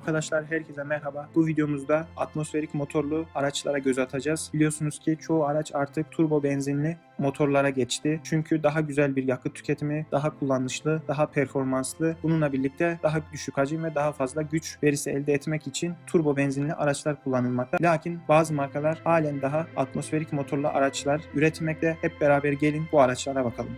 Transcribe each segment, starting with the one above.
Arkadaşlar herkese merhaba. Bu videomuzda atmosferik motorlu araçlara göz atacağız. Biliyorsunuz ki çoğu araç artık turbo benzinli motorlara geçti. Çünkü daha güzel bir yakıt tüketimi, daha kullanışlı, daha performanslı. Bununla birlikte daha düşük hacim ve daha fazla güç verisi elde etmek için turbo benzinli araçlar kullanılmakta. Lakin bazı markalar halen daha atmosferik motorlu araçlar üretmekte. Hep beraber gelin bu araçlara bakalım.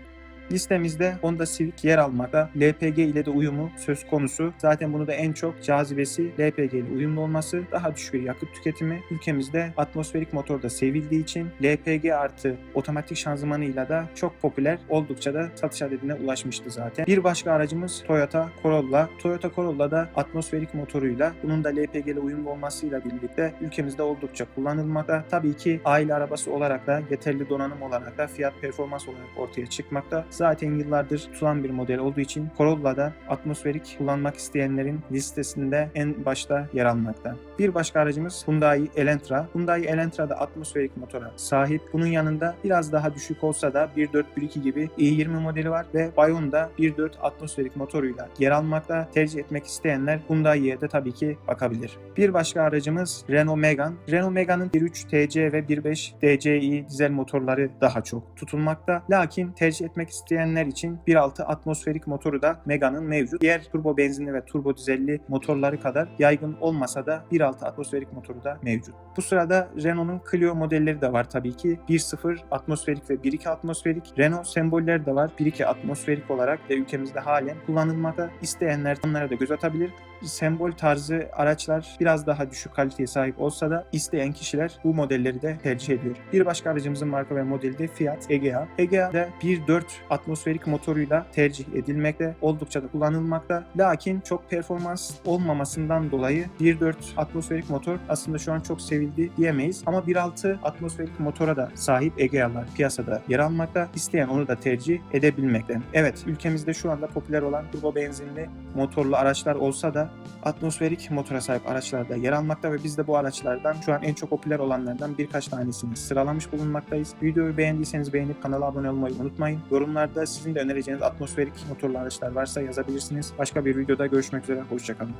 Listemizde Honda Civic yer almakta. LPG ile de uyumu söz konusu. Zaten bunu da en çok cazibesi LPG ile uyumlu olması, daha düşük bir yakıt tüketimi. Ülkemizde atmosferik motor da sevildiği için LPG artı otomatik şanzımanıyla da çok popüler, oldukça da satış adedine ulaşmıştı zaten. Bir başka aracımız Toyota Corolla. Toyota Corolla da atmosferik motoruyla, bunun da LPG ile uyumlu olmasıyla birlikte ülkemizde oldukça kullanılmakta. Tabii ki aile arabası olarak da yeterli donanım olarak da fiyat performans olarak ortaya çıkmakta. Zaten yıllardır tutulan bir model olduğu için Corolla'da atmosferik kullanmak isteyenlerin listesinde en başta yer almakta. Bir başka aracımız Hyundai Elantra. Hyundai Elantra da atmosferik motora sahip. Bunun yanında biraz daha düşük olsa da 1.4-1.2 gibi i20 modeli var ve Bayon'da 1.4 atmosferik motoruyla yer almakta. Tercih etmek isteyenler Hyundai'ye de tabii ki bakabilir. Bir başka aracımız Renault Megane. Renault Megane'ın 1.3 TC ve 1.5 DCi dizel motorları daha çok tutulmakta. Lakin tercih etmek isteyenler için 1.6 atmosferik motoru da Megane'ın mevcut. Diğer turbo benzinli ve turbo dizelli motorları kadar yaygın olmasa da 1.6 atmosferik motoru da mevcut. Bu sırada Renault'un Clio modelleri de var tabii ki. 1.0 atmosferik ve 1.2 atmosferik. Renault sembolleri de var. 1.2 atmosferik olarak ve ülkemizde halen kullanılmakta. İsteyenler onlara da göz atabilir. Sembol tarzı araçlar biraz daha düşük kaliteye sahip olsa da isteyen kişiler bu modelleri de tercih ediyor. Bir başka aracımızın marka ve modeli de Fiat Egea. Egea da 1.4 atmosferik motoruyla tercih edilmekte, oldukça da kullanılmakta. Lakin çok performans olmamasından dolayı 1.4 atmosferik motor aslında şu an çok sevildi diyemeyiz. Ama 1.6 atmosferik motora da sahip Egea'lar piyasada yer almakta. İsteyen onu da tercih edebilmekte. Evet, ülkemizde şu anda popüler olan turbo benzinli motorlu araçlar olsa da atmosferik motora sahip araçlarda yer almakta ve biz de bu araçlardan şu an en çok popüler olanlardan birkaç tanesini sıralamış bulunmaktayız. Videoyu beğendiyseniz beğenip kanala abone olmayı unutmayın. Yorumlarda sizin de önereceğiniz atmosferik motorlu araçlar varsa yazabilirsiniz. Başka bir videoda görüşmek üzere. Hoşçakalın.